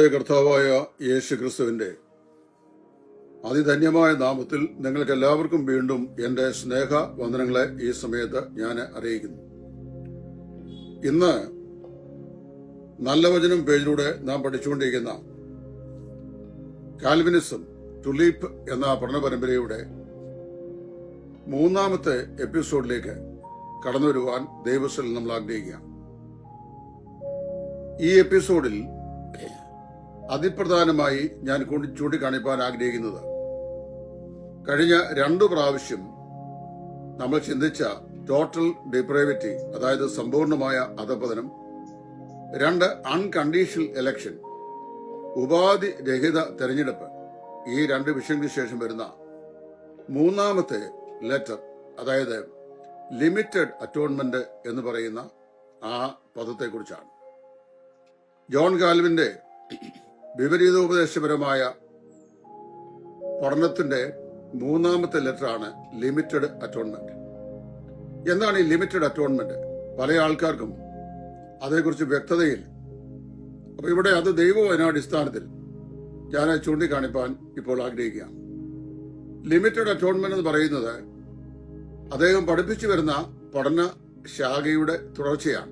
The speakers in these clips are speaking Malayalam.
നമ്മുടെ കർത്താവായ യേശു ക്രിസ്തുവിന്റെ അതിധന്യമായ നാമത്തിൽ നിങ്ങൾക്ക് എല്ലാവർക്കും വീണ്ടും എന്റെ സ്നേഹ വന്ദനങ്ങളെ ഈ സമയത്ത് ഞാൻ അറിയിക്കുന്നു. ഇന്ന് നല്ല വചനം പേജിലൂടെ നാം പഠിച്ചുകൊണ്ടിരിക്കുന്ന കാൽവിനിസം ടുലീപ്പ് എന്ന പഠന പരമ്പരയുടെ മൂന്നാമത്തെ എപ്പിസോഡിലേക്ക് കടന്നു വരുവാൻ ദൈവത്തിൽ നമ്മൾ ആഗ്രഹിക്കാം ഈ എപ്പിസോഡിൽ അതിപ്രധാനമായി ഞാൻ ചൂണ്ടിക്കാണിപ്പാൻ ആഗ്രഹിക്കുന്നത്. കഴിഞ്ഞ രണ്ടു പ്രാവശ്യം നമ്മൾ ചിന്തിച്ച ടോട്ടൽ ഡിപ്രൈവിറ്റി അതായത് സമ്പൂർണമായ അധപതനം രണ്ട് അൺകണ്ടീഷണൽ ഇലക്ഷൻ ഉപാധി രഹിത തെരഞ്ഞെടുപ്പ് ഈ രണ്ട് വിഷയങ്ങൾക്ക് ശേഷം വരുന്ന മൂന്നാമത്തെ ലെറ്റർ അതായത് ലിമിറ്റഡ് അറ്റോൺമെന്റ് എന്ന് പറയുന്ന ആ പദത്തെക്കുറിച്ചാണ്. ജോൺ ഗാൽവിന്റെ വിപരീതോപദേശപരമായ പഠനത്തിന്റെ മൂന്നാമത്തെ ലെറ്ററാണ് ലിമിറ്റഡ് അറ്റോൺമെന്റ് എന്താണ് ഈ ലിമിറ്റഡ് അറ്റോൺമെന്റ് പല ആൾക്കാർക്കും അതേക്കുറിച്ച് വ്യക്തതയില്ല. അപ്പൊ ഇവിടെ അത് ദൈവവചനാടിസ്ഥാനത്തിൽ ഞാൻ ചൂണ്ടിക്കാണിപ്പാൻ ഇപ്പോൾ ആഗ്രഹിക്കുകയാണ്. ലിമിറ്റഡ് അറ്റോൺമെന്റ് എന്ന് പറയുന്നത് അദ്ദേഹം പഠിപ്പിച്ചു വരുന്ന പഠന ശാഖയുടെ തുടർച്ചയാണ്.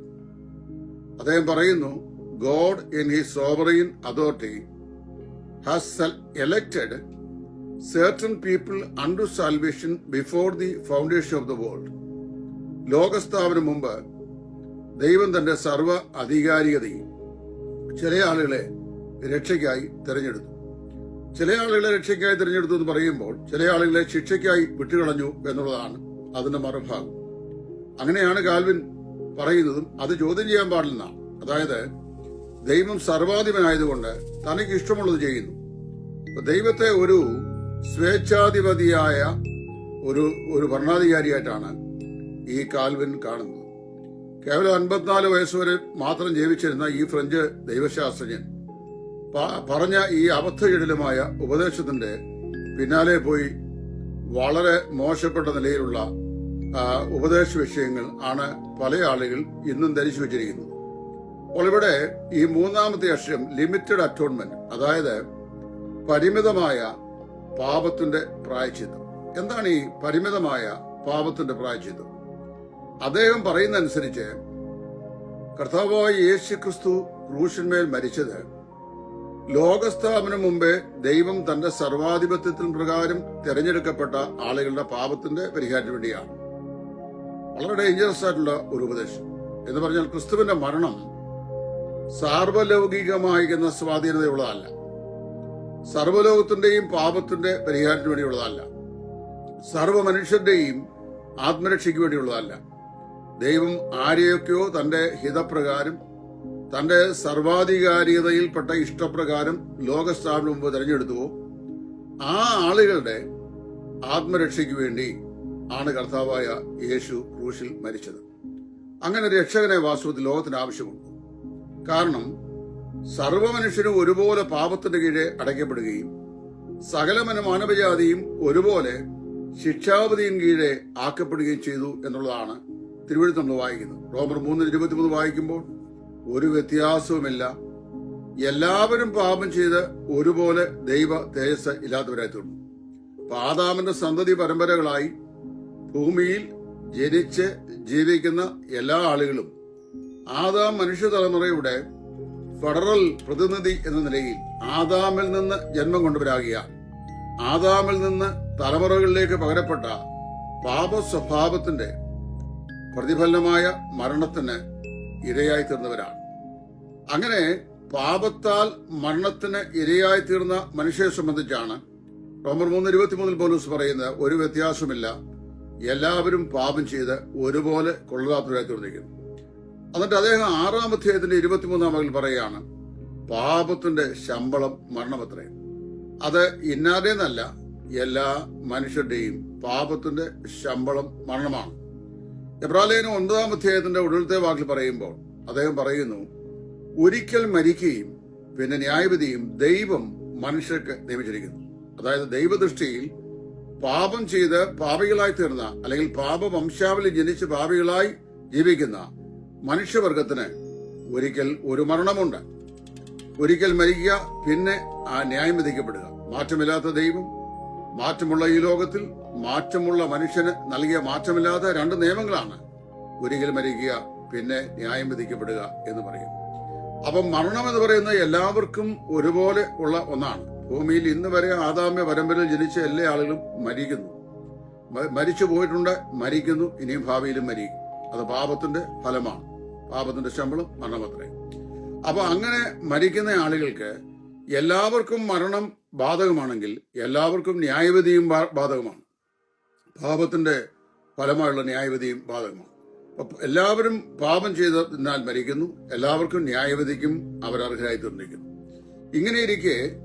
അദ്ദേഹം പറയുന്നു God in His sovereign authority, has elected certain people unto salvation before the foundation of the world. ലോകസ്ഥാപനം മുമ്പ് ദൈവം തന്റെ സർവ അധികാരികതയും ചില ആളുകളെ രക്ഷയ്ക്കായി തിരഞ്ഞെടുത്തു. ചില ആളുകളെ രക്ഷയ്ക്കായി തിരഞ്ഞെടുത്തു എന്ന് പറയുമ്പോൾ ചില ആളുകളെ ശിക്ഷയ്ക്കായി വിട്ടുകളഞ്ഞു എന്നുള്ളതാണ് അതിന്റെ മറുഭാഗം. അങ്ങനെയാണ് കാൽവിൻ പറയുന്നതും അത് ചോദ്യം ചെയ്യാൻ പാടില്ല അതായത് ദൈവം സർവാധിപനായതുകൊണ്ട് തനിക്ക് ഇഷ്ടമുള്ളത് ചെയ്യുന്നു. ദൈവത്തെ ഒരു സ്വേച്ഛാധിപതിയായ ഒരു ഒരു ഭരണാധികാരിയായിട്ടാണ് ഈ കാൽവിൻ കാണുന്നത്. കേവലം അൻപത്തിനാല് വയസ്സുവരെ മാത്രം ജീവിച്ചിരുന്ന ഈ ഫ്രഞ്ച് ദൈവശാസ്ത്രജ്ഞൻ പറഞ്ഞ ഈ അബദ്ധജടിലുമായ ഉപദേശത്തിന്റെ പിന്നാലെ പോയി വളരെ മോശപ്പെട്ട നിലയിലുള്ള ഉപദേശ വിഷയങ്ങൾ ആണ് പല ആളുകൾ ഇന്നും ധരിച്ചു വെച്ചിരിക്കുന്നത്. അപ്പോൾ ഇവിടെ ഈ മൂന്നാമത്തെ അക്ഷരം ലിമിറ്റഡ് അറ്റോൺമെന്റ് അതായത് പരിമിതമായ പാപത്തിന്റെ പ്രായച്ചിത്തം. എന്താണ് ഈ പരിമിതമായ പാപത്തിന്റെ പ്രായച്ചിത്തം? അദ്ദേഹം പറയുന്നതനുസരിച്ച് കർത്താവായ യേശു ക്രിസ്തു ക്രൂശന്മേൽ മരിച്ചത് ലോകസ്ഥാപനം മുമ്പേ ദൈവം തന്റെ സർവാധിപത്യത്തിന് പ്രകാരം തെരഞ്ഞെടുക്കപ്പെട്ട ആളുകളുടെ പാപത്തിന്റെ പരിഹാരത്തിന് വേണ്ടിയാണ്. വളരെ ഡേഞ്ചറസ് ആയിട്ടുള്ള ഒരു ഉപദേശം. എന്ന് പറഞ്ഞാൽ ക്രിസ്തുവിന്റെ മരണം സാർവലൗകികമായിരിക്കുന്ന സ്വാധീനതയുള്ളതല്ല. സർവലോകത്തിന്റെയും പാപത്തിന്റെ പരിഹാരത്തിന് വേണ്ടിയുള്ളതല്ല. സർവ മനുഷ്യന്റെയും ആത്മരക്ഷയ്ക്ക് വേണ്ടിയുള്ളതല്ല. ദൈവം ആരെയൊക്കെയോ തന്റെ ഹിതപ്രകാരം തന്റെ സർവാധികാരികതയിൽപ്പെട്ട ഇഷ്ടപ്രകാരം ലോകസ്ഥാപനം മുമ്പ് തെരഞ്ഞെടുത്തുവോ ആ ആളുകളുടെ ആത്മരക്ഷയ്ക്ക് വേണ്ടി ആണ് കർത്താവായ യേശു ക്രൂശിൽ മരിച്ചത്. അങ്ങനെ രക്ഷകനെ വാസ്തവത്തിൽ ലോകത്തിന് ആവശ്യമുണ്ട്. കാരണം സർവമനുഷ്യരും ഒരുപോലെ പാപത്തിന്റെ കീഴെ അടയ്ക്കപ്പെടുകയും സകലമന മാനവജാതിയും ഒരുപോലെ ശിക്ഷാവധിയും കീഴെ ആക്കപ്പെടുകയും ചെയ്തു എന്നുള്ളതാണ് തിരുവഴുത്ത് നമ്മൾ വായിക്കുന്നത്. റോമർ മൂന്ന് ഇരുപത്തിമൂന്ന് വായിക്കുമ്പോൾ ഒരു വ്യത്യാസവുമില്ല. എല്ലാവരും പാപം ചെയ്ത് ഒരുപോലെ ദൈവ തേജസ് ഇല്ലാത്തവരായി തീർന്നു പാതാമന്റെ സന്തതി പരമ്പരകളായി ഭൂമിയിൽ ജനിച്ച് ജീവിക്കുന്ന എല്ലാ ആളുകളും ആദാം മനുഷ്യ തലമുറയുടെ ഫെഡറൽ പ്രതിനിധി എന്ന നിലയിൽ ആദാമിൽ നിന്ന് ജന്മം കൊണ്ടുവരാകിയ ആദാമിൽ നിന്ന് തലമുറകളിലേക്ക് പകരപ്പെട്ട പാപ സ്വഭാവത്തിന്റെ പ്രതിഫലനമായ മരണത്തിന് ഇരയായി തീർന്നവരാണ്. അങ്ങനെ പാപത്താൽ മരണത്തിന് ഇരയായി തീർന്ന മനുഷ്യരെ സംബന്ധിച്ചാണ് റോമർ മൂന്ന് ഇരുപത്തിമൂന്നിൽ പോലീസ് പറയുന്നത് ഒരു വ്യത്യാസമില്ല എല്ലാവരും പാപം ചെയ്ത് ഒരുപോലെ കൊള്ളതാത്തവരായി തീർന്നിരിക്കുന്നു. എന്നിട്ട് അദ്ദേഹം ആറാം അധ്യായത്തിന്റെ ഇരുപത്തിമൂന്നാം വകയിൽ പറയുകയാണ് പാപത്തിന്റെ ശമ്പളം മരണമത്രേ. അത് ഇന്നാരേന്നല്ല എല്ലാ മനുഷ്യരുടെയും പാപത്തിന്റെ ശമ്പളം മരണമാണ്. എബ്രാലേനും ഒൻപതാം അധ്യായത്തിന്റെ ഒടുവിലത്തെ വാക്കിൽ പറയുമ്പോൾ അദ്ദേഹം പറയുന്നു ഒരിക്കൽ മരിക്കുകയും പിന്നെ ന്യായവിധിയും ദൈവം മനുഷ്യർക്ക് നിയമിച്ചിരിക്കുന്നു. അതായത് ദൈവദൃഷ്ടിയിൽ പാപം ചെയ്ത് പാപികളായി തീർന്ന അല്ലെങ്കിൽ പാപ വംശാവലി ജനിച്ച് പാപികളായി ജീവിക്കുന്ന മനുഷ്യവർഗത്തിന് ഒരിക്കൽ ഒരു മരണമുണ്ട്. ഒരിക്കൽ മരിക്കുക പിന്നെ ആ ന്യായം വിധിക്കപ്പെടുക. മാറ്റമില്ലാത്ത ദൈവം മാറ്റമുള്ള ഈ ലോകത്തിൽ മാറ്റമുള്ള മനുഷ്യന് നൽകിയ മാറ്റമില്ലാത്ത രണ്ട് നിയമങ്ങളാണ് ഒരിക്കൽ മരിക്കുക പിന്നെ ന്യായം വിധിക്കപ്പെടുക എന്ന് പറയും അപ്പം മരണം എന്ന് പറയുന്നത് എല്ലാവർക്കും ഒരുപോലെ ഉള്ള ഒന്നാണ്. ഭൂമിയിൽ ഇന്ന് വരെ ആദാമ്യ പരമ്പരയിൽ ജനിച്ച എല്ലാ ആളുകളും മരിക്കുന്നു. മരിച്ചു പോയിട്ടുണ്ട് മരിക്കുന്നു ഇനിയും ഭാവിയിലും മരിക്കും. അത് പാപത്തിന്റെ ഫലമാണ്. പാപത്തിന്റെ ശമ്പളം മരണമത്രേ അപ്പൊ അങ്ങനെ മരിക്കുന്ന ആളുകൾക്ക് എല്ലാവർക്കും മരണം ബാധകമാണെങ്കിൽ എല്ലാവർക്കും ന്യായവിധിയും ബാധകമാണ്. പാപത്തിന്റെ ഫലമായുള്ള ന്യായവിധിയും ബാധകമാണ്. എല്ലാവരും പാപം ചെയ്തതിനാൽ മരിക്കുന്നു. എല്ലാവർക്കും ന്യായവിധിക്കും അവർ അർഹരായി തീർന്നിരിക്കുന്നു ഇങ്ങനെയിരിക്കെ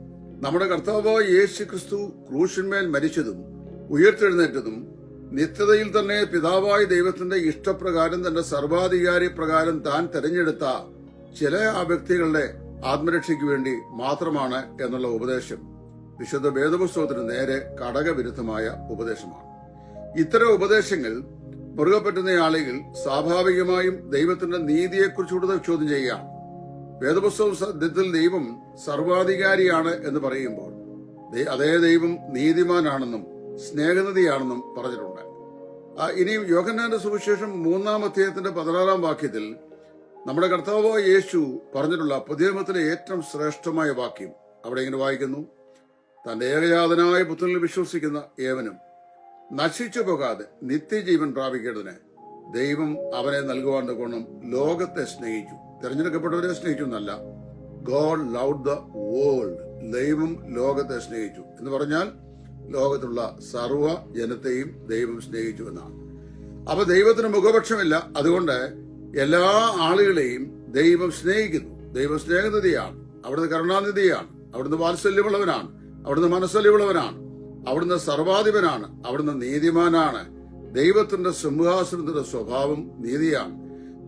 നമ്മുടെ കർത്താവ് യേശു ക്രിസ്തു ക്രൂശന്മേൽ മരിച്ചതും ഉയർത്തെഴുന്നേറ്റതും നിത്യതയിൽ തന്നെ പിതാവായ ദൈവത്തിന്റെ ഇഷ്ടപ്രകാരം തന്റെ സർവാധികാരി പ്രകാരം താൻ തെരഞ്ഞെടുത്ത ചില ആ വ്യക്തികളുടെ ആത്മരക്ഷയ്ക്ക് വേണ്ടി മാത്രമാണ് എന്നുള്ള ഉപദേശം. വിശുദ്ധ വേദപുസ്തകത്തിന് നേരെ കടകവിരുദ്ധമായ ഉപദേശമാണ്. ഇത്തരം ഉപദേശങ്ങൾ മുറുകെ പറ്റുന്ന ആളുകൾ സ്വാഭാവികമായും ദൈവത്തിന്റെ നീതിയെക്കുറിച്ചുകൂടെ ചോദ്യം ചെയ്യുകയാണ്. വേദപുസ്തക സദ്യത്തിൽ ദൈവം സർവാധികാരിയാണ് എന്ന് പറയുമ്പോൾ അതേ ദൈവം നീതിമാനാണെന്നും സ്നേഹനിധിയാണെന്നും പറഞ്ഞിട്ടുണ്ട്. ആ, ഇനിയും യോഹന്നാന്റെ സുവിശേഷം മൂന്നാം അധ്യായത്തിന്റെ പതിനാറാം വാക്യത്തിൽ നമ്മുടെ കർത്താവ് യേശു പറഞ്ഞിട്ടുള്ള പുതിയമത്തിലെ ഏറ്റവും ശ്രേഷ്ഠമായ വാക്യം അവിടെ ഇങ്ങനെ വായിക്കുന്നു. തന്റെ ഏകജാതനായ പുത്രനിൽ വിശ്വസിക്കുന്ന ഏവനും നശിച്ചു പോകാതെ നിത്യജീവൻ പ്രാപിക്കേണ്ടതിന് ദൈവം അവനെ നൽകുവാണ്ട് ഗുണം ലോകത്തെ സ്നേഹിച്ചു. തിരഞ്ഞെടുക്കപ്പെട്ടവരെ സ്നേഹിച്ചു എന്നല്ല ഗോഡ് ലൗഡ് ദ വേൾഡ് ദൈവം ലോകത്തെ സ്നേഹിച്ചു. എന്ന് പറഞ്ഞാൽ ലോകത്തുള്ള സർവ ജനത്തെയും ദൈവം സ്നേഹിച്ചു എന്നാണ്. അപ്പൊ ദൈവത്തിന് മുഖപക്ഷമില്ല. അതുകൊണ്ട് എല്ലാ ആളുകളെയും ദൈവം സ്നേഹിക്കുന്നു. ദൈവം സ്നേഹനിധിയാണ്. അവിടുന്ന് കരുണാനിധിയാണ്. അവിടുന്ന് വാത്സല്യമുള്ളവനാണ്. അവിടുന്ന് മനസ്സല്യമുള്ളവനാണ് അവിടുന്ന് സർവാധിപനാണ്. അവിടുന്ന് നീതിമാനാണ്. ദൈവത്തിന്റെ സിംഹാസനത്തിന്റെ സ്വഭാവം നീതിയാണ്.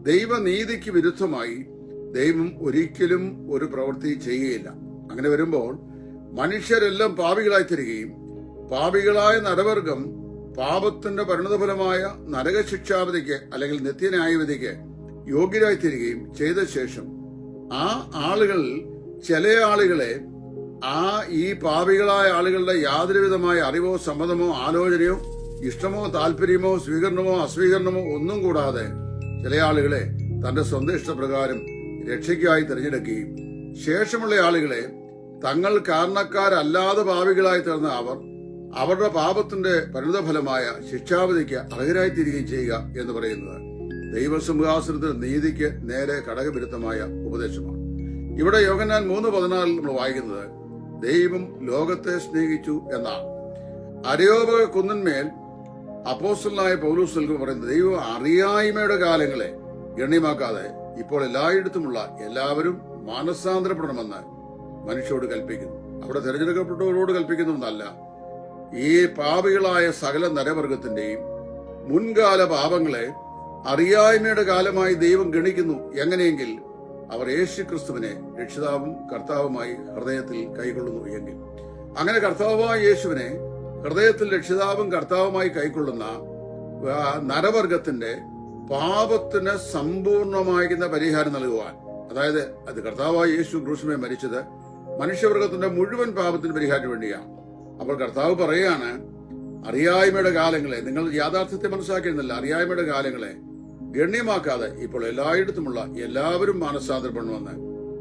ദൈവനീതിക്ക് വിരുദ്ധമായി ദൈവം ഒരിക്കലും ഒരു പ്രവൃത്തി ചെയ്യുകയില്ല. അങ്ങനെ വരുമ്പോൾ മനുഷ്യരെല്ലാം പാപികളായി തീരുകയും പാപികളായ നരവർഗം പാപത്തിന്റെ പരിണതഫലമായ നരകശിക്ഷാവിധിക്ക് അല്ലെങ്കിൽ നിത്യന്യായവിധിക്ക് യോഗ്യരായി തീരുകയും ചെയ്ത ശേഷം ആ ആളുകൾ ചില ആളുകളെ ആ ഈ പാപികളായ ആളുകളുടെ യാതൊരു വിധമായ അറിവോ സമ്മതമോ ആലോചനയോ ഇഷ്ടമോ താല്പര്യമോ സ്വീകരണമോ അസ്വീകരണമോ ഒന്നും കൂടാതെ ചില ആളുകളെ തന്റെ സ്വന്തം ഇഷ്ടപ്രകാരം രക്ഷയ്ക്കായി തിരഞ്ഞെടുക്കുകയും ശേഷമുള്ള ആളുകളെ തങ്ങൾ കാരണക്കാരല്ലാതെ പാപികളായി തീർന്ന അവർ അവരുടെ പാപത്തിന്റെ പരിണിതഫലമായ ശിക്ഷാവധിക്ക് അർഹരായിത്തീരുകയും ചെയ്യുക എന്ന് പറയുന്നത് ദൈവസിംഹാസനത്തിന് നീതിക്ക് നേരെ ഘടകവിരുദ്ധമായ ഉപദേശമാണ്. ഇവിടെ യോഗനാൻ മൂന്ന് പതിനാറിൽ നമ്മൾ വായിക്കുന്നത് ദൈവം ലോകത്തെ സ്നേഹിച്ചു എന്നാണ് അരയോപക കുന്നിന്മേൽ അപ്പോസ്റ്റലായ പൗലൂസ് നൽകുമ്പോൾ പറയുന്നത് ദൈവം അറിയായ്മയുടെ കാലങ്ങളെ ഗണ്യമാക്കാതെ ഇപ്പോൾ എല്ലായിടത്തുമുള്ള എല്ലാവരും മാനസാന്തരപ്പെടണമെന്ന് മനുഷ്യരോട് കൽപ്പിക്കുന്നു. അവിടെ തിരഞ്ഞെടുക്കപ്പെട്ടവരോട് കൽപ്പിക്കുന്നതല്ല ഈ പാപികളായ സകല നരവർഗത്തിന്റെയും മുൻകാല പാപങ്ങളെ അറിയായ്മയുടെ കാലമായി ദൈവം ഗണിക്കുന്നു. എങ്ങനെയെങ്കിൽ അവർ യേശു ക്രിസ്തുവിനെ രക്ഷിതാവും കർത്താവുമായി ഹൃദയത്തിൽ കൈക്കൊള്ളുന്നു എങ്കിൽ. അങ്ങനെ കർത്താവായ യേശുവിനെ ഹൃദയത്തിൽ രക്ഷിതാവും കർത്താവുമായി കൈക്കൊള്ളുന്ന നരവർഗത്തിന്റെ പാപത്തിന് സമ്പൂർണമായിരുന്ന പരിഹാരം നൽകുവാൻ അതായത് അത് കർത്താവായ യേശു ക്രൂശുമേ മരിച്ചത് മനുഷ്യവർഗത്തിന്റെ മുഴുവൻ പാപത്തിന് പരിഹാരം വേണ്ടിയാണ്. അപ്പോൾ കർത്താവ് പറയാണ് അറിയായ്മയുടെ കാലങ്ങളെ നിങ്ങൾ യാഥാർത്ഥ്യത്തെ മനസ്സിലാക്കിയിരുന്നില്ല അറിയായ്മയുടെ കാലങ്ങളെ ഗണ്യമാക്കാതെ ഇപ്പോൾ എല്ലായിടത്തുമുള്ള എല്ലാവരും മാനസാന്തരപ്പെടണമെന്ന്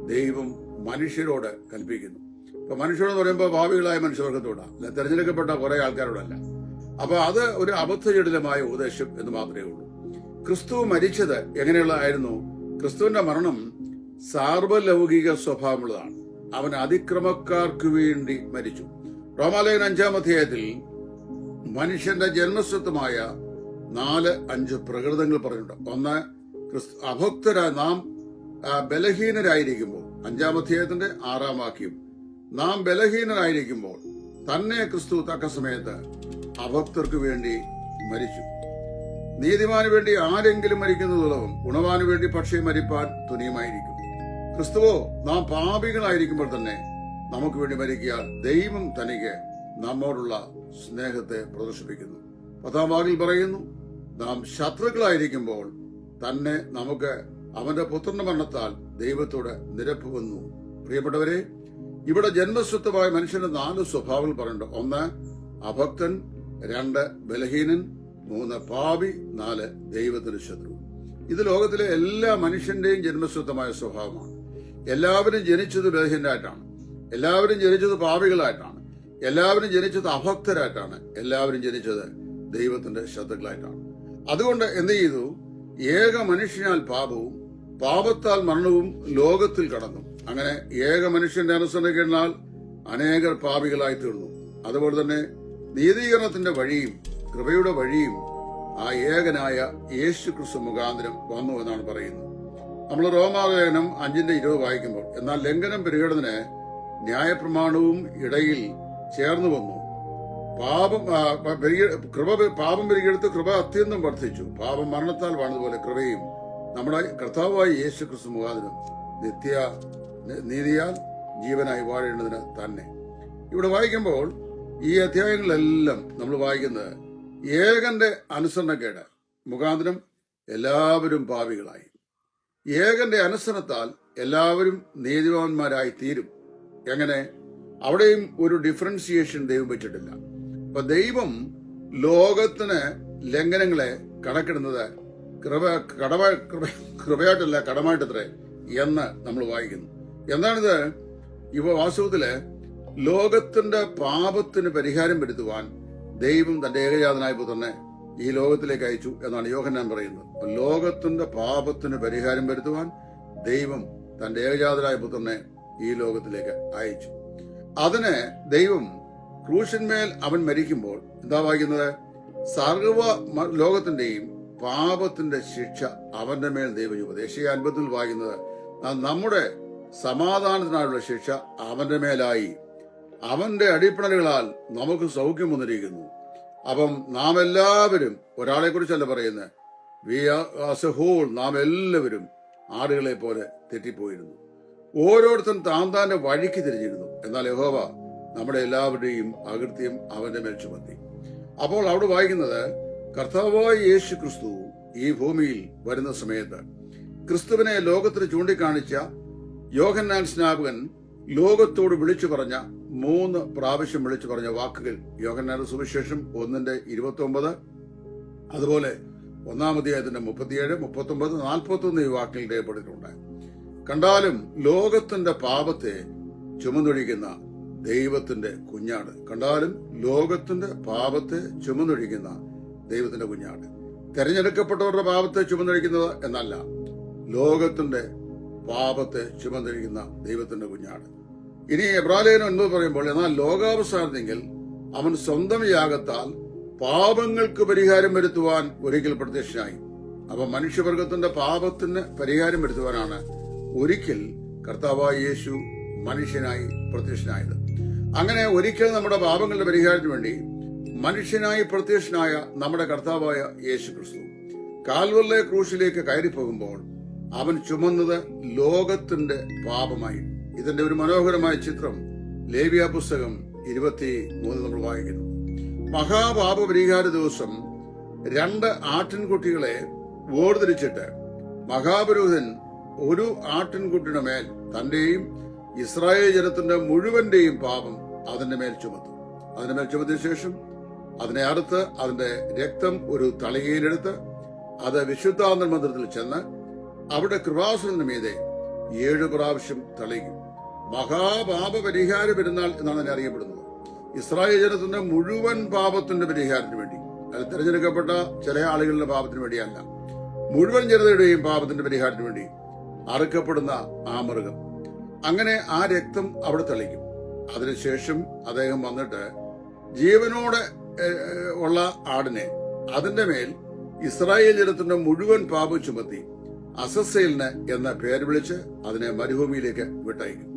ദൈവം മനുഷ്യരോട് കൽപ്പിക്കുന്നു. ഇപ്പൊ മനുഷ്യരെന്ന് പറയുമ്പോൾ ഭാവികളായ മനുഷ്യവർഗത്തോടാ അല്ല തെരഞ്ഞെടുക്കപ്പെട്ട കുറെ ആൾക്കാരോടല്ല. അപ്പൊ അത് ഒരു അബദ്ധജടിലമായ ഉപദേശം എന്ന് മാത്രമേ ഉള്ളൂ. ക്രിസ്തു മരിച്ചത് എങ്ങനെയുള്ളതായിരുന്നു? ക്രിസ്തുവിന്റെ മരണം സാർവലൗകിക സ്വഭാവമുള്ളതാണ്. അവൻ അതിക്രമക്കാർക്ക് വേണ്ടി മരിച്ചു. റോമാലയൻ അഞ്ചാം അധ്യായത്തിൽ മനുഷ്യന്റെ ജന്മസ്വത്വമായ നാല് അഞ്ച് പ്രകൃതങ്ങൾ പറഞ്ഞിട്ടുണ്ട്. ഒന്ന് ക്രിസ്തു അഭക്തരായ നാം ബലഹീനരായിരിക്കുമ്പോൾ അഞ്ചാം അധ്യായത്തിന്റെ ആറാം വാക്യം. നാം ബലഹീനരായിരിക്കുമ്പോൾ തന്നെ ക്രിസ്തു തക്ക സമയത്ത് അഭക്തർക്ക് വേണ്ടി മരിച്ചു. നീതിമാന് വേണ്ടി ആരെങ്കിലും മരിക്കുന്നതോളം ഗുണവാന് വേണ്ടി പക്ഷേ മരിപ്പാൻ തുനിയുമായിരിക്കും. ക്രിസ്തുവോ നാം പാപികളായിരിക്കുമ്പോൾ തന്നെ നമുക്ക് വേണ്ടി മരിക്കാൻ ദൈവം തനിക്ക് നമ്മോടുള്ള സ്നേഹത്തെ പ്രദർശിപ്പിക്കുന്നു. പത്താം വാക്കിൽ പറയുന്നു നാം ശത്രുക്കളായിരിക്കുമ്പോൾ തന്നെ നമുക്ക് അവന്റെ പുത്രന്റെ മരണത്താൽ ദൈവത്തോട് നിരപ്പ് വന്നു. പ്രിയപ്പെട്ടവരെ ഇവിടെ ജന്മസ്വത്വമായ മനുഷ്യന്റെ നാല് സ്വഭാവങ്ങൾ പറയുന്നുണ്ട് ഒന്ന് അഭക്തൻ രണ്ട് ബലഹീനൻ മൂന്ന് പാപി നാല് ദൈവത്തിന് ശത്രു. ഇത് ലോകത്തിലെ എല്ലാ മനുഷ്യന്റെയും ജന്മസ്വത്വമായ സ്വഭാവമാണ്. എല്ലാവരും ജനിച്ചത് ബലഹീനരായിട്ടാണ്. എല്ലാവരും ജനിച്ചത് പാപികളായിട്ടാണ്. എല്ലാവരും ജനിച്ചത് അഭക്തരായിട്ടാണ്. എല്ലാവരും ജനിച്ചത് ദൈവത്തിന്റെ ശത്രുക്കളായിട്ടാണ്. അതുകൊണ്ട് എന്ത് ചെയ്തു? ഏക മനുഷ്യനാൽ പാപവും പാപത്താൽ മരണവും ലോകത്തിൽ കടന്നു. അങ്ങനെ ഏക മനുഷ്യന്റെ അനുസരണക്കേണ്ടാൽ അനേകർ പാപികളായി തീർന്നു. അതുപോലെ തന്നെ നീതീകരണത്തിന്റെ വഴിയും കൃപയുടെ വഴിയും ആ ഏകനായ യേശു ക്രിസ്തു മുഖാന്തരം വന്നു എന്നാണ് പറയുന്നത്. നമ്മൾ റോമാലേഖനം അഞ്ചിന്റെ ഇരുപത് വായിക്കുമ്പോൾ എന്നാൽ ലംഘനം പെരുകിടതിന് ന്യായപ്രമാണവും ഇടയിൽ ചേർന്നു വന്നു. പാപം കൃപ പാപം പെരുകിയെടുത്ത് കൃപ അത്യന്തം വർദ്ധിച്ചു. പാപം മരണത്താൽ വാണതുപോലെ കൃപയും നമ്മുടെ കർത്താവായ യേശു ക്രിസ്തു മുഖാതിനും നിത്യ നീതിയാൽ ജീവനായി വാഴേണ്ടതിന് തന്നെ. ഇവിടെ വായിക്കുമ്പോൾ ഈ അധ്യായങ്ങളെല്ലാം നമ്മൾ വായിക്കുന്നത് ഏകന്റെ അനുസരണക്കേട്. മുഖാന്തരം എല്ലാവരും പാപികളായി. ഏകന്റെ അനുസരണത്താൽ എല്ലാവരും നീതിവാന്മാരായി തീരും. എങ്ങനെ? അവിടെയും ഒരു ഡിഫറൻസിയേഷൻ ദൈവം വെച്ചിട്ടില്ല. അപ്പൊ ദൈവം ലോകത്തിന് ലംഘനങ്ങളെ കണക്കിടുന്നത് കൃപ കടമ കൃപ കൃപയായിട്ടല്ല കടമായിട്ടത്രേ എന്ന് നമ്മൾ വായിക്കുന്നു. എന്താണിത്? ഇവ വാസ്തവത്തിൽ ലോകത്തിന്റെ പാപത്തിന് പരിഹാരം വരുത്തുവാൻ ദൈവം തന്റെ ഏകജാതനായ പുത്രനെ ഈ ലോകത്തിലേക്ക് അയച്ചു എന്നാണ് യോഹന്നാൻ പറയുന്നത്. ലോകത്തിന്റെ പാപത്തിന് പരിഹാരം വരുത്തുവാൻ ദൈവം തന്റെ ഏകജാതനായ പുത്രനെ ഈ ലോകത്തിലേക്ക് അയച്ചു. അതിന് ദൈവം ക്രൂശന്മേൽ അവൻ മരിക്കുമ്പോൾ എന്താ വായിക്കുന്നത്? സർവ ലോകത്തിന്റെയും പാപത്തിന്റെ ശിക്ഷ അവന്റെ മേൽ ദൈവം ഉപദേശിയ അൻപത്തിൽ വായിക്കുന്നത് "ആ നമ്മുടെ സമാധാനത്തിനായുള്ള ശിക്ഷ അവന്റെ മേലായി. അവന്റെ അടിപ്പിണലുകളാൽ നമുക്ക് സൗഖ്യം വന്നിരിക്കുന്നു. അപ്പം നാം എല്ലാവരും ഒരാളെ കുറിച്ചല്ല പറയുന്നത്. വി ആസ് എ ഹോൾ നാം എല്ലാവരും ആടുകളെ പോലെ തെറ്റിപ്പോയിരുന്നു. ഓരോരുത്തൻ താൻ താന്റെ വഴിക്ക് തിരിഞ്ഞിരുന്നു. എന്നാൽ യഹോവ നമ്മുടെ എല്ലാവരുടെയും അകൃത്യം അവന്റെ മേൽ ചുമത്തി. അപ്പോൾ അവിടെ വായിക്കുന്നത് കർത്താവായ യേശു ക്രിസ്തു ഈ ഭൂമിയിൽ വരുന്ന സമയത്ത് ക്രിസ്തുവിനെ ലോകത്തിന് ചൂണ്ടിക്കാണിച്ച യോഹന്നാൻ സ്നാപകൻ ലോകത്തോട് വിളിച്ചു പറഞ്ഞ മൂന്ന് പ്രാവശ്യം വിളിച്ചു പറഞ്ഞ വാക്കുകൾ. യോഹന്നാൻ സുവിശേഷം ഒന്നിന്റെ ഇരുപത്തി ഒമ്പത് അതുപോലെ ഒന്നാമധ്യായത്തിന്റെ മുപ്പത്തിയേഴ് മുപ്പത്തി ഒമ്പത് നാൽപ്പത്തി ഒന്ന് ഈ വാക്കിൽ രേഖപ്പെടുത്തിയിട്ടുണ്ട്. കണ്ടാലും ലോകത്തിന്റെ പാപത്തെ ചുമന്നൊഴിക്കുന്ന ദൈവത്തിന്റെ കുഞ്ഞാട്. കണ്ടാലും ലോകത്തിന്റെ പാപത്തെ ചുമന്നൊഴിക്കുന്ന ദൈവത്തിന്റെ കുഞ്ഞാട്. തെരഞ്ഞെടുക്കപ്പെട്ടവരുടെ പാപത്തെ ചുമന്നൊഴിക്കുന്നത് എന്നല്ല ലോകത്തിന്റെ പാപത്തെ ചുമന്നൊഴിക്കുന്ന ദൈവത്തിന്റെ കുഞ്ഞാട്. ഇനി എബ്രാലേഖനം എന്ന് പറയുമ്പോൾ എന്നാൽ ലോകാവസാനത്തെങ്കിൽ അവൻ സ്വന്തം യാഗത്താൽ പാപങ്ങൾക്ക് പരിഹാരം വരുത്തുവാൻ ഒരിക്കൽ പ്രത്യക്ഷനായി. അപ്പൊ മനുഷ്യവർഗത്തിന്റെ പാപത്തിന് പരിഹാരം വരുത്തുവാനാണ് ഒരിക്കൽ കർത്താവായ യേശു മനുഷ്യനായി പ്രത്യക്ഷനായത്. അങ്ങനെ ഒരിക്കൽ നമ്മുടെ പാപങ്ങളുടെ പരിഹാരത്തിന് വേണ്ടി മനുഷ്യനായി പ്രത്യക്ഷനായ നമ്മുടെ കർത്താവായ യേശു ക്രിസ്തു കാൽവറിലെ ക്രൂശിലേക്ക് കയറിപ്പോകുമ്പോൾ അവൻ ചുമന്നത് ലോകത്തിന്റെ പാപമായി. ഇതിന്റെ ഒരു മനോഹരമായ ചിത്രം ലേവ്യ പുസ്തകം ഇരുപത്തി മൂന്ന് നമ്മൾ വായിക്കുന്നു. മഹാപാപ പരിഹാര ദിവസം രണ്ട് ആട്ടിൻകുട്ടികളെ വേർതിരിച്ചിട്ട് മഹാപുരോഹിതൻ ഒരു ആട്ടിൻകുട്ടിയുടെ മേൽ തന്റെയും ഇസ്രായേൽ ജനത്തിന്റെ മുഴുവന്റെയും പാപം അതിന്റെ മേൽ ചുമത്തും. അതിന്റെ മേൽ ചുമത്തിയ ശേഷം അതിനെ അറുത്ത് അതിന്റെ രക്തം ഒരു തളികയിലെടുത്ത് അത് വിശുദ്ധാന്തർ മന്ദിരത്തിൽ ചെന്ന് അവിടെ കൃപാസനത്തിന് മീതെ ഏഴു പ്രാവശ്യം തളിക്കും. മഹാപാപ പരിഹാര പെരുന്നാൾ എന്നാണ് അതിനെ അറിയപ്പെടുന്നത്. ഇസ്രായേൽ ജനത്തിന്റെ മുഴുവൻ പാപത്തിന്റെ പരിഹാരത്തിന് വേണ്ടി. അത് തിരഞ്ഞെടുക്കപ്പെട്ട ചില ആളുകളുടെ പാപത്തിന് വേണ്ടിയല്ല. മുഴുവൻ ജനതയുടെയും പാപത്തിന്റെ പരിഹാരത്തിന് വേണ്ടി അറുക്കപ്പെടുന്ന ആ മൃഗം. അങ്ങനെ ആ രക്തം അവിടെ തെളിക്കും. അതിനുശേഷം അദ്ദേഹം വന്നിട്ട് ജീവനോടെ ഉള്ള ആടിനെ അതിന്റെ മേൽ ഇസ്രായേൽ ജനത്തിന്റെ മുഴുവൻ പാപം ചുമത്തി അസസേലിന് എന്ന പേര് വിളിച്ച് അതിനെ മരുഭൂമിയിലേക്ക് വിട്ടയക്കും.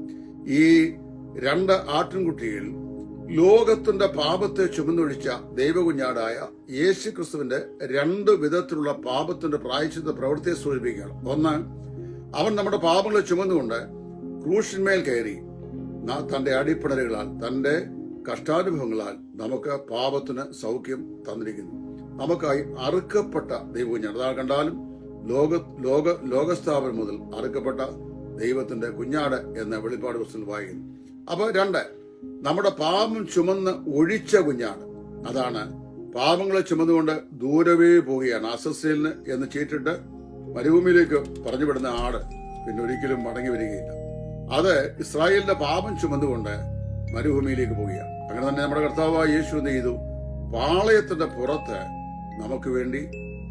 ഈ രണ്ട് ആട്ടിൻകുട്ടികൾ ലോകത്തിന്റെ പാപത്തെ ചുമന്നൊഴിച്ച ദൈവകുഞ്ഞാടായ യേശു ക്രിസ്തുവിന്റെ രണ്ട് വിധത്തിലുള്ള പാപത്തിന്റെ പ്രായച്ചിത്ത പ്രവൃത്തിയെ സൂചിപ്പിക്കുകയാണ്. ഒന്ന് അവൻ നമ്മുടെ പാപങ്ങളെ ചുമന്നുകൊണ്ട് ക്രൂശിന്മേൽ കയറി. തന്റെ അടിപ്പിണരുകളാൽ തന്റെ കഷ്ടാനുഭവങ്ങളാൽ നമുക്ക് പാപത്തിന് സൗഖ്യം തന്നിരിക്കുന്നു. നമുക്കായി അറുക്കപ്പെട്ട ദൈവകുഞ്ഞാണ് അതാ കണ്ടാലും ലോക ലോക ലോകസ്ഥാപനം മുതൽ അറുക്കപ്പെട്ട ദൈവത്തിന്റെ കുഞ്ഞാട് എന്ന വെളിപ്പാട് ദിവസത്തിൽ വായിക്കുന്നു. അപ്പൊ രണ്ട് നമ്മുടെ പാപം ചുമന്ന് ഒഴിച്ച കുഞ്ഞാട്. അതാണ് പാപങ്ങളെ ചുമന്നുകൊണ്ട് ദൂരവേ പോവുകയാണ്. അസസ്സേലിന് എന്ന് ചീട്ടിട്ട് മരുഭൂമിയിലേക്ക് പറഞ്ഞുവിടുന്ന ആട് പിന്നെ ഒരിക്കലും മടങ്ങി വരികയില്ല. അത് ഇസ്രായേലിന്റെ പാപം ചുമന്നുകൊണ്ട് മരുഭൂമിയിലേക്ക് പോവുകയാണ്. അങ്ങനെ തന്നെ നമ്മുടെ കർത്താവായ യേശു എന്ത് ചെയ്തു? പാളയത്തിന്റെ പുറത്ത് നമുക്ക് വേണ്ടി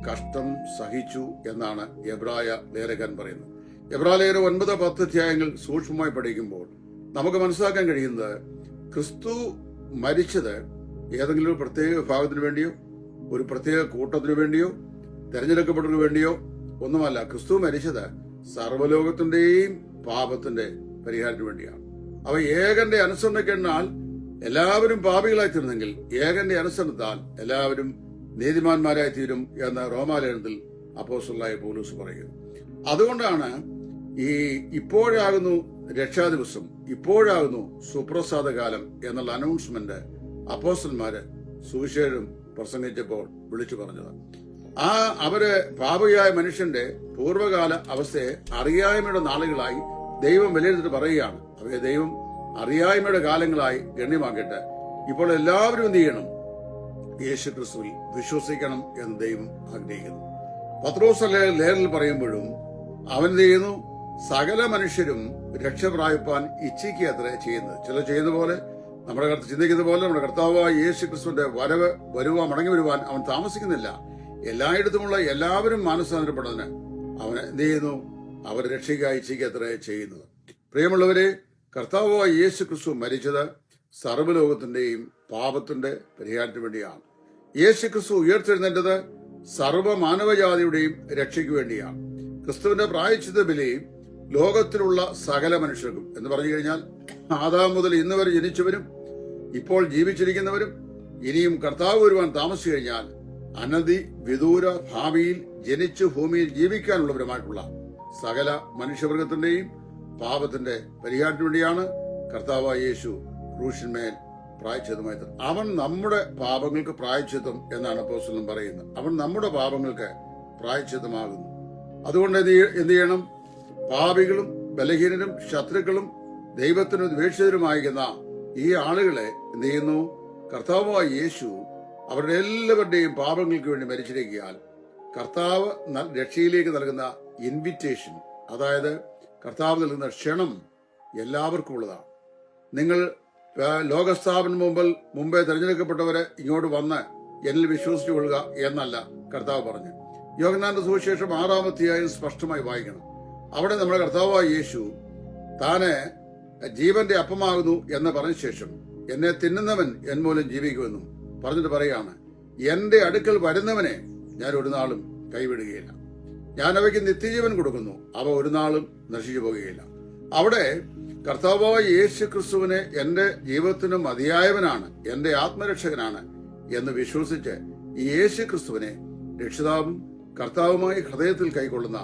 കഷ്ടം സഹിച്ചു എന്നാണ് എബ്രായ ലേഖകൻ പറയുന്നത്. എബ്രായ ലേഖനം ഒൻപത് പത്ത് അധ്യായങ്ങൾ സൂക്ഷ്മമായി പഠിക്കുമ്പോൾ നമുക്ക് മനസ്സിലാക്കാൻ കഴിയുന്നത് ക്രിസ്തു മരിച്ചത് ഏതെങ്കിലും ഒരു പ്രത്യേക വിഭാഗത്തിന് വേണ്ടിയോ ഒരു പ്രത്യേക കൂട്ടത്തിനു വേണ്ടിയോ തെരഞ്ഞെടുക്കപ്പെട്ടതിനു വേണ്ടിയോ ഒന്നുമല്ല ക്രിസ്തു മരിച്ചത് സർവലോകത്തിന്റെയും പാപത്തിന്റെ പരിഹാരത്തിന് വേണ്ടിയാണ്. അവ ഏകന്റെ അനുസരണക്കെന്നാൽ എല്ലാവരും പാപികളായി തീർന്നെങ്കിൽ ഏകന്റെ അനുസരണത്താൽ എല്ലാവരും നീതിമാന്മാരായി തീരും എന്ന് റോമാലയണത്തിൽ അപ്പോസ്റ്റലായ പോലീസ് പറയുന്നു. അതുകൊണ്ടാണ് ഈ ഇപ്പോഴാകുന്നു രക്ഷാദിവസം ഇപ്പോഴാകുന്നു സുപ്രസാദ കാലം എന്നുള്ള അനൗൺസ്മെന്റ് അപ്പോസ്റ്റന്മാര് സുവിശേഷം പ്രസംഗിച്ചപ്പോൾ വിളിച്ചു പറഞ്ഞത്. ആ അവർ പാപിയായ മനുഷ്യന്റെ പൂർവകാല അവസ്ഥയെ അറിയായ്മയുടെ നാളുകളായി ദൈവം വിലയിരുത്തിട്ട് പറയുകയാണ്. അവയെ ദൈവം അറിയായ്മയുടെ കാലങ്ങളായി ഗണ്യമാക്കിയിട്ട് ഇപ്പോൾ എല്ലാവരും എന്ത് ചെയ്യണം? യേശു ക്രിസ്തുവിൽ വിശ്വസിക്കണം എന്ന് ദൈവം ആഗ്രഹിക്കുന്നു. പത്രോസ് ലേഖനിൽ പറയുമ്പോഴും അവൻ എന്ത് ചെയ്യുന്നു? സകല മനുഷ്യരും രക്ഷ പ്രാപിപ്പാൻ ഇച്ഛിക്കുക അത്ര ചെയ്യുന്നത്. ചില ചെയ്യുന്ന പോലെ നമ്മുടെ ചിന്തിക്കുന്ന പോലെ നമ്മുടെ കർത്താവായ യേശു ക്രിസ്തുവിന്റെ വരവ് വരുവാൻ മടങ്ങി വരുവാൻ അവൻ താമസിക്കുന്നില്ല. എല്ലായിടത്തുമുള്ള എല്ലാവരും മാനസാന്തരപ്പെടുന്നതിന് അവൻ എന്ത് ചെയ്യുന്നു? അവർ രക്ഷയ്ക്ക് ഇച്ഛിക്കുക അത്ര ചെയ്യുന്നത്? പ്രിയമുള്ളവരെ കർത്താവായ യേശു ക്രിസ്തു മരിച്ചത് സർവലോകത്തിന്റെയും പാപത്തിന്റെ പരിഹാരത്തിന് വേണ്ടിയാണ്. യേശു ക്രിസ്തു ഉയർത്തെഴുന്നേറ്റത് സർവ മാനവജാതിയുടെയും രക്ഷയ്ക്ക് വേണ്ടിയാണ്. ക്രിസ്തുവിന്റെ പ്രായച്ചിത ബലിയും ലോകത്തിലുള്ള സകല മനുഷ്യർക്കും എന്ന് പറഞ്ഞു കഴിഞ്ഞാൽ ആദാം മുതൽ ഇന്ന് വരെ ജനിച്ചവരും ഇപ്പോൾ ജീവിച്ചിരിക്കുന്നവരും ഇനിയും കർത്താവ് വരുവാൻ താമസിച്ചു കഴിഞ്ഞാൽ അനധി വിദൂര ഭാവിയിൽ ജനിച്ച് ഭൂമിയിൽ ജീവിക്കാനുള്ളവരുമായിട്ടുള്ള സകല മനുഷ്യവർഗത്തിന്റെയും പാപത്തിന്റെ പരിഹാരത്തിന് വേണ്ടിയാണ് കർത്താവ് യേശു ക്രൂശന്മേൽ പ്രായച്ചിതമായി അവൻ നമ്മുടെ പാപങ്ങൾക്ക് പ്രായച്ചിത്തം എന്നാണ് അപ്പോസ്തലൻ പറയുന്നത്. അവൻ നമ്മുടെ പാപങ്ങൾക്ക് പ്രായച്ചിത്തമാകുന്നു. അതുകൊണ്ട് എന്ത് ചെയ്യണം? പാപികളും ബലഹീനരും ശത്രുക്കളും ദൈവത്തിനും ദ്വേഷിതരുമായിരിക്കുന്ന ഈ ആളുകളെ എന്ത് ചെയ്യുന്നു? കർത്താവായ യേശു അവരുടെ എല്ലാവരുടെയും പാപങ്ങൾക്ക് വേണ്ടി മരിച്ചിരിക്കാൻ കർത്താവ് രക്ഷയിലേക്ക് നൽകുന്ന ഇൻവിറ്റേഷൻ അതായത് കർത്താവ് നൽകുന്ന ക്ഷണം എല്ലാവർക്കും ഉള്ളതാണ്. നിങ്ങൾ ലോകസ്ഥാപന മുമ്പിൽ മുമ്പേ തിരഞ്ഞെടുക്കപ്പെട്ടവരെ ഇങ്ങോട്ട് വന്ന് എന്നിൽ വിശ്വസിച്ചു കൊള്ളുക എന്നല്ല കർത്താവ് പറഞ്ഞു യോഗനാന്റെ സുവിശേഷം ആറാമത്തെയായും സ്പഷ്ടമായി വായിക്കണം. അവിടെ നമ്മുടെ കർത്താവായ യേശു താനെ ജീവന്റെ അപ്പമാകുന്നു എന്ന് പറഞ്ഞ ശേഷം എന്നെ തിന്നുന്നവൻ എന്മൂലം മൂലം ജീവിക്കുമെന്നും പറഞ്ഞിട്ട് പറയാണ് എന്റെ അടുക്കൽ വരുന്നവനെ ഞാൻ ഒരു നാളും കൈവിടുകയില്ല. ഞാൻ അവയ്ക്ക് നിത്യജീവൻ കൊടുക്കുന്നു. അവ ഒരു നാളും നശിച്ചു പോകുകയില്ല. അവിടെ കർത്താവായ യേശു ക്രിസ്തുവിനെ എന്റെ ജീവിതത്തിന് മതിയായവനാണ് എന്റെ ആത്മരക്ഷകനാണ് എന്ന് വിശ്വസിച്ച് യേശു ക്രിസ്തുവിനെ രക്ഷിതാവും കർത്താവുമായി ഹൃദയത്തിൽ കൈക്കൊള്ളുന്ന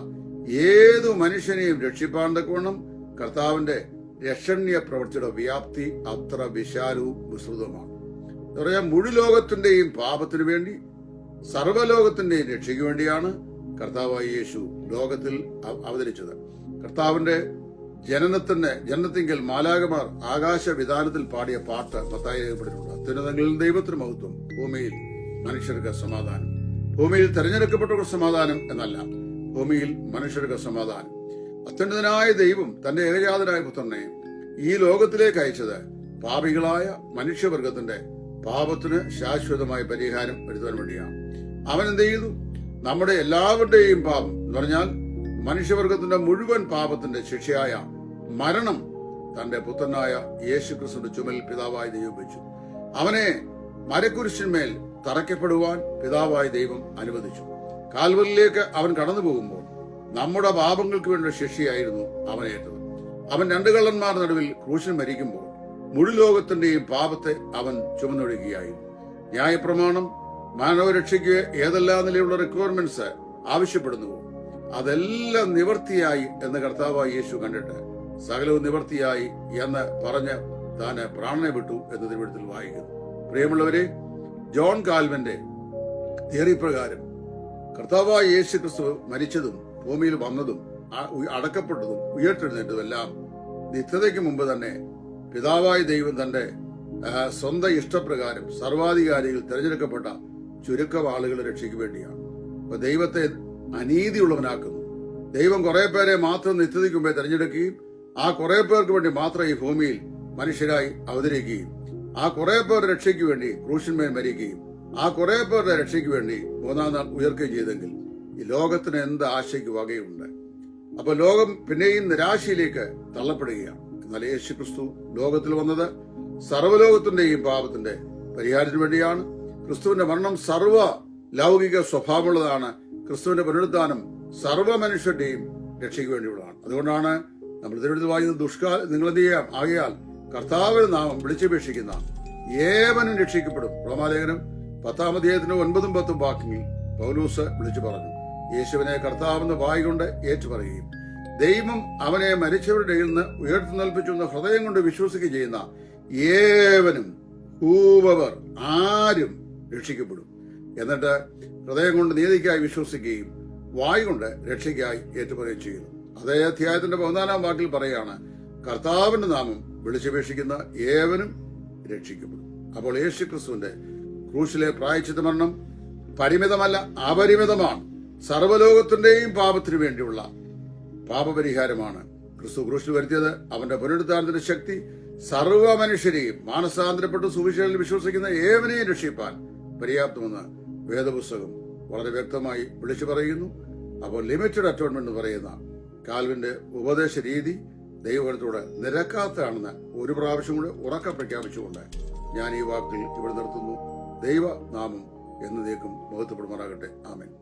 ഏതു മനുഷ്യനെയും രക്ഷിപ്പാൻ തക്കവണ്ണം കർത്താവിന്റെ രക്ഷണീയ പ്രവൃത്തിയുടെ വ്യാപ്തി അത്ര വിശാലവും വിസ്തൃതവുമാണ്. എന്ന് പറയാൻ മുഴുലോകത്തിന്റെയും പാപത്തിനു വേണ്ടി സർവലോകത്തിന്റെയും രക്ഷയ്ക്ക് വേണ്ടിയാണ് കർത്താവായ യേശു ലോകത്തിൽ അവതരിച്ചത്. കർത്താവിന്റെ ജനനത്തിന്റെ ജനനത്തിങ്കൽ മാലാകമാർ ആകാശ വിധാനത്തിൽ പാടിയ പാട്ട് പത്തായി രേഖപ്പെട്ടിട്ടുണ്ട് അത്യുന്നതങ്ങളിൽ ദൈവത്തിന് മഹത്വം ഭൂമിയിൽ മനുഷ്യർക്ക് സമാധാനം. ഭൂമിയിൽ തെരഞ്ഞെടുക്കപ്പെട്ടവർക്ക് സമാധാനം എന്നല്ല ഭൂമിയിൽ മനുഷ്യർക്ക് സമാധാനം. അത്യുന്നതനായ ദൈവം തന്റെ ഏകജാതനായ പുത്രനെ ഈ ലോകത്തിലേക്ക് അയച്ചത് പാപികളായ മനുഷ്യവർഗത്തിന്റെ പാപത്തിന് ശാശ്വതമായ പരിഹാരം വരുത്താൻ വേണ്ടിയാണ് അവൻ എന്ത് ചെയ്തു? നമ്മുടെ എല്ലാവരുടെയും പാപം എന്ന് പറഞ്ഞാൽ മനുഷ്യവർഗത്തിന്റെ മുഴുവൻ പാപത്തിന്റെ ശിക്ഷയായ മരണം തന്റെ പുത്രനായ യേശു ക്രിസ്തുവിന്റെ ചുമൽ പിതാവായ ദൈവം വെച്ചു അവനെ മരക്കുരിശിന്മേൽ തറയ്ക്കപ്പെടുവാൻ പിതാവായ ദൈവം അനുവദിച്ചു. കാൽവലിലേക്ക് അവൻ കടന്നു പോകുമ്പോൾ നമ്മുടെ പാപങ്ങൾക്ക് വേണ്ട ശിക്ഷയായിരുന്നു അവനേറ്റത് അവൻ രണ്ട് കള്ളന്മാരുടെ നടുവിൽ ക്രൂശിൽ മരിക്കുമ്പോൾ മുഴുലോകത്തിന്റെയും പാപത്തെ അവൻ ചുമന്നൊഴുകുകയായിരുന്നു ന്യായപ്രമാണം മാനവരക്ഷയ്ക്ക് ഏതെല്ലാം നിലയുള്ള റിക്വയർമെന്റ്സ് ആവശ്യപ്പെടുന്നുവോ അതെല്ലാം നിവർത്തിയായി എന്ന് കർത്താവായ യേശു കണ്ടിട്ട് സകലവും നിവർത്തിയായി എന്ന് പറഞ്ഞ് താന് പ്രാണനെ വിട്ടു എന്ന് തിരുവിടത്തിൽ വായിക്കുന്നു. പ്രിയമുള്ളവരെ ജോൺ കാൽവന്റെ തിയറി പ്രകാരം കർത്താവായ യേശു ക്രിസ്തു മരിച്ചതും ഭൂമിയിൽ വന്നതും അടക്കപ്പെട്ടതും ഉയർത്തെഴുന്നേറ്റതും എല്ലാം നിത്യതയ്ക്ക് മുമ്പ് തന്നെ പിതാവായ ദൈവം തന്റെ സ്വന്തം ഇഷ്ടപ്രകാരം സർവാധികാരികൾ തിരഞ്ഞെടുക്കപ്പെട്ട ചുരുക്കം ആളുകളെ രക്ഷയ്ക്ക് വേണ്ടിയാണ്. അപ്പൊ ദൈവത്തെ അനീതിയുള്ളവനാക്കുന്നു. ദൈവം കുറെ പേരെ മാത്രം നിത്യതയ്ക്ക് മുമ്പേ തെരഞ്ഞെടുക്കുകയും ആ കുറെ പേർക്ക് വേണ്ടി മാത്രം ഈ ഭൂമിയിൽ മനുഷ്യരായി അവതരിക്കുകയും ആ കുറെ പേരുടെ രക്ഷയ്ക്ക് വേണ്ടി ക്രൂശന്മേൽ മരിക്കുകയും ആ കുറെ പേരുടെ രക്ഷയ്ക്ക് വേണ്ടി മൂന്നാം നാൾ ഉയർക്കുകയും ചെയ്തെങ്കിൽ ഈ ലോകത്തിന് എന്ത് ആശയ്ക്ക് വകയുണ്ട്? അപ്പൊ ലോകം പിന്നെയും നിരാശയിലേക്ക് തള്ളപ്പെടുകയാണ്. എന്നാൽ യേശു ക്രിസ്തു ലോകത്തിൽ വന്നത് സർവലോകത്തിന്റെയും പാപത്തിന്റെ പരിഹാരത്തിന് വേണ്ടിയാണ്. ക്രിസ്തുവിന്റെ മരണം സർവ ലൗകിക സ്വഭാവമുള്ളതാണ്. ക്രിസ്തുവിന്റെ പുനരുദ്ധാനം സർവ മനുഷ്യരുടെയും രക്ഷയ്ക്ക് വേണ്ടിയുള്ളതാണ്. അതുകൊണ്ടാണ് നമ്മൾ തിരുവനന്തപുരത്ത് വായിക്കുന്ന ദുഷ്കാല നിങ്ങൾ എന്ത് ചെയ്യാം? ആകയാൽ കർത്താവിന് നാമം വിളിച്ചപേക്ഷിക്കുന്ന ഏവനും രക്ഷിക്കപ്പെടും. റോമാലേഖനം പത്താം അധ്യായത്തിന്റെ ഒൻപതും പത്തും വാക്കിങ്ങിൽ പൗലൂസ് വിളിച്ചു പറഞ്ഞു. യേശുവിനെ കർത്താവെന്ന് വായികൊണ്ട് ഏറ്റുപറയുകയും ദൈവം അവനെ മരിച്ചവരുടെ നിന്ന് ഉയർത്തുനൽപ്പിച്ചു എന്ന ഹൃദയം കൊണ്ട് വിശ്വസിക്കുകയും ചെയ്യുന്ന ഏവനും ഹൂവർ ആരും രക്ഷിക്കപ്പെടും. എന്നിട്ട് ഹൃദയം കൊണ്ട് നീതിക്കായി വിശ്വസിക്കുകയും വായു കൊണ്ട് രക്ഷയ്ക്കായി ഏറ്റുപറയുകയും ചെയ്യുന്നു. അതേ അധ്യായത്തിന്റെ പതിനാലാം വാക്കിൽ പറയാണ് കർത്താവിന്റെ നാമം വിളിച്ചപേക്ഷിക്കുന്ന ഏവനും രക്ഷിക്കപ്പെടും. അപ്പോൾ യേശു ക്രിസ്തുവിന്റെ ക്രൂശിലെ പ്രായച്ചിത് മരണം പരിമിതമല്ല അപരിമിതമാണ്. സർവലോകത്തിന്റെയും പാപത്തിനു വേണ്ടിയുള്ള പാപപരിഹാരമാണ്. ക്രിസ്തു ക്രൂശിൽ വരുത്തിയത് അവന്റെ പുനരുദ്ധാനത്തിന്റെ ശക്തി സർവ മനുഷ്യരെയും മാനസാന്തരപ്പെട്ട് സുവിശേഷനിൽ വിശ്വസിക്കുന്ന ഏവനെയും രക്ഷിപ്പാൻ. പര്യാപ്തമെന്ന് വേദപുസ്തകം വളരെ വ്യക്തമായി വിളിച്ചു പറയുന്നു. അപ്പോൾ ലിമിറ്റഡ് അറ്റോൺമെന്റ് എന്ന് പറയുന്ന കാൽവിന്റെ ഉപദേശ രീതി ദൈവത്തോട് നിരക്കാത്തതാണെന്ന് ഒരു പ്രാവശ്യം കൂടെ ഉറക്ക പ്രഖ്യാപിച്ചുകൊണ്ട് ഞാൻ ഈ വാക്കിൽ ഇവിടെ നിർത്തുന്നു. ദൈവനാമം എന്നതേക്കും മഹത്വപ്പെടുമാറാകട്ടെ. ആമേൻ.